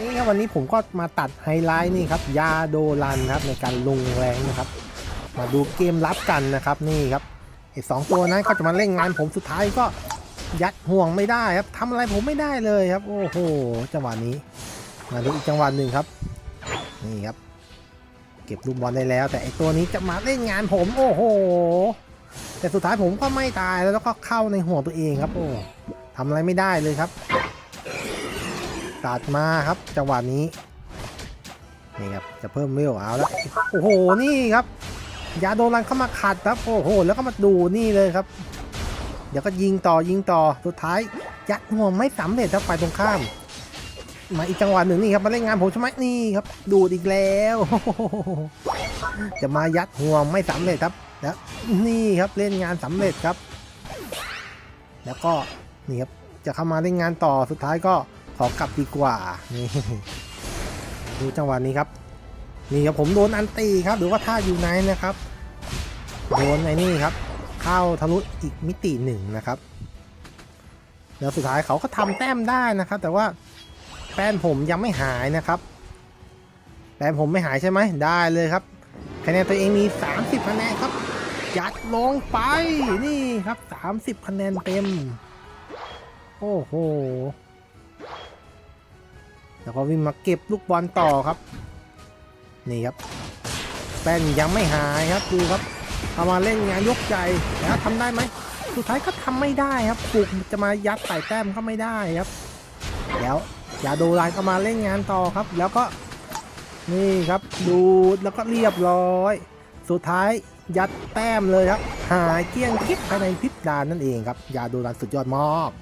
นี้ครับวันนี้ผมก็มาตัดไฮไลท์นี่ครับยาโดรันครับในการลงแรงนะครับ มาดูเกมรับกันนะครับนี่ครับไอ้สองตัวนั้นเขาจะมาเล่นงานผมสุดท้ายก็ยัดห่วงไม่ได้ครับทำอะไรผมไม่ได้เลยครับ โอ้โหจังหวะนี้ มาดูอีกจังหวะหนึ่งครับ นี่ครับ เก็บลูกบอลได้แล้ว แต่ไอ้ตัวนี้จะมาเล่นงานผมโอ้โห แต่สุดท้ายผมก็ไม่ตายแล้วก็เข้าในห่วงตัวเองครับ โอ้ทำอะไรไม่ได้เลยครับ ตัดมาครับจังหวะนี้นี่ครับจะเพิ่มเวลเอาแล้วโอ้โหนี่ครับยาโดนรันเข้ามาขัดครับโอ้โหแล้วก็มาดูนี่เลยครับ เดี๋ยวก็ยิงต่อยิงต่อสุดท้ายยัดห่วงไม่สำเร็จครับไปตรงข้าม มาอีกจังหวะหนึ่งนี่ครับมาเล่นงานผมใช่ไหมนี่ครับ ดูดอีกแล้ว จะมายัดห่วงไม่สำเร็จครับแล้วนี่ครับเล่นงานสำเร็จครับ แล้วก็นี่ครับจะเข้ามาเล่นงานต่อสุดท้ายก็ ขอกลับดีกว่า นี่ดูจังหวะนี้ครับ นี่ครับผมโดนอันตีครับ หรือว่าท่าอยู่ไหนนะครับ โดนไอ้นี่ครับ เข้าทะลุอีกมิติหนึ่งนะครับ แล้วสุดท้ายเขาก็ทำแต้มได้นะครับ แต่ว่าแป้นผมยังไม่หายนะครับ แป้นผมไม่หายใช่ไหม ได้เลยครับ คะแนนตัวเองมี 30คะแนนครับยัดลงไปนี่ครับ 30 คะแนนเต็ม โอ้โห แล้วก็วิ่งมาเก็บลูกบอลต่อครับ นี่ครับ แป้นยังไม่หายครับดูครับเอามาเล่นงานยกใจแล้วทำได้ไหมสุดท้ายก็ทำไม่ได้ครับปลุกจะมายัดใส่แต้มก็ไม่ได้ครับ แล้วอย่าโดรานก็มาเล่นงานต่อครับ แล้วก็นี่ครับดูดแล้วก็เรียบร้อย สุดท้ายยัดแต้มเลยครับ หายเกี้ยงคิดภายในพริบตานั่นเองครับ อย่าโดรานสุดยอดมาก